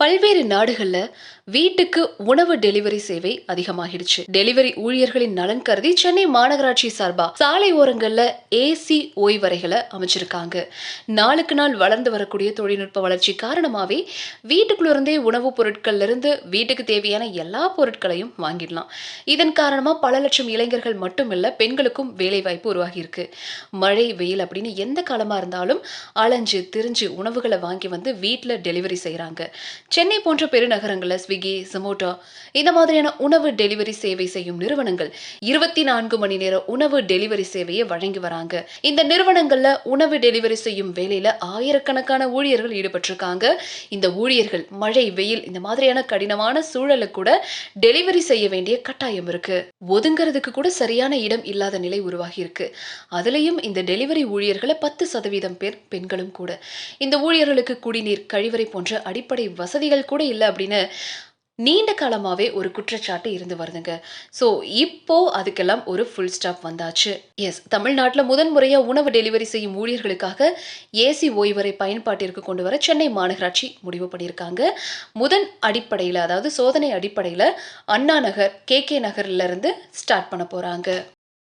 பல்வேறு நாடுகள்ல வீட்டுக்கு உணவு டெலிவரி சேவை அதிகமாகிடுச்சு. டெலிவரி ஊழியர்களின் நலன் கருதி சென்னை மாநகராட்சி சார்பா சாலை ஓரங்கள்ல ஏசி ஓய்வறைகளை அமைச்சிருக்காங்க. நாளுக்கு நாள் வளர்ந்து வரக்கூடிய தொழில்நுட்ப வளர்ச்சி காரணமாவே வீட்டுக்குள்ள இருந்தே உணவுப் பொருட்கள்ல இருந்து வீட்டுக்கு தேவையான எல்லா பொருட்களையும் வாங்கிடலாம். இதன் காரணமா பல லட்சம் இளைஞர்கள் மட்டுமில்ல பெண்களுக்கும் வேலை வாய்ப்பு உருவாகி இருக்கு மழை வெயில் அப்படின்னு எந்த காலமா இருந்தாலும் அலைஞ்சு திரிஞ்சு உணவுகளை வாங்கி வந்து வீட்டில் டெலிவரி செய்கிறாங்க சென்னை போன்ற பெருநகரங்களில் ஸ்விக்கி ஜொமோட்டோ இந்த மாதிரியான உணவு டெலிவரி சேவை செய்யும் நிறுவனங்கள் இருபத்தி நான்கு மணி நேர உணவு டெலிவரி சேவையை வழங்கி வராங்க. இந்த நிறுவனங்கள்ல உணவு டெலிவரி செய்யும் வேலையில ஆயிரக்கணக்கான ஊழியர்கள் ஈடுபட்டிருக்காங்க. இந்த ஊழியர்கள் மழை வெயில் இந்த மாதிரியான கடினமான சூழலை கூட டெலிவரி செய்ய வேண்டிய கட்டாயம் இருக்கு. ஒதுங்கிறதுக்கு கூட சரியான இடம் இல்லாத நிலை உருவாகி இருக்கு. அதுலயும் இந்த டெலிவரி ஊழியர்களை பத்து சதவீதம் பேர் பெண்களும் கூட. இந்த ஊழியர்களுக்கு குடிநீர் கழிவறை போன்ற அடிப்படை வசதி வசதிகள் கூட இல்லை அப்படின்னு நீண்ட காலமாகவே ஒரு குற்றச்சாட்டு இருந்து வருதுங்க. ஸோ இப்போ அதுக்கெல்லாம் ஒரு ஃபுல் ஸ்டாப் வந்தாச்சு. எஸ் தமிழ்நாட்டில் முதன் முறையாக உணவு டெலிவரி செய்யும் ஊழியர்களுக்காக ஏசி ஓய்வரை பயன்பாட்டிற்கு கொண்டு வர சென்னை மாநகராட்சி முடிவு பண்ணியிருக்காங்க. முதன் அடிப்படையில் அதாவது சோதனை அடிப்படையில் அண்ணா நகர் கே கே நகர்ல இருந்து ஸ்டார்ட் பண்ண போறாங்க.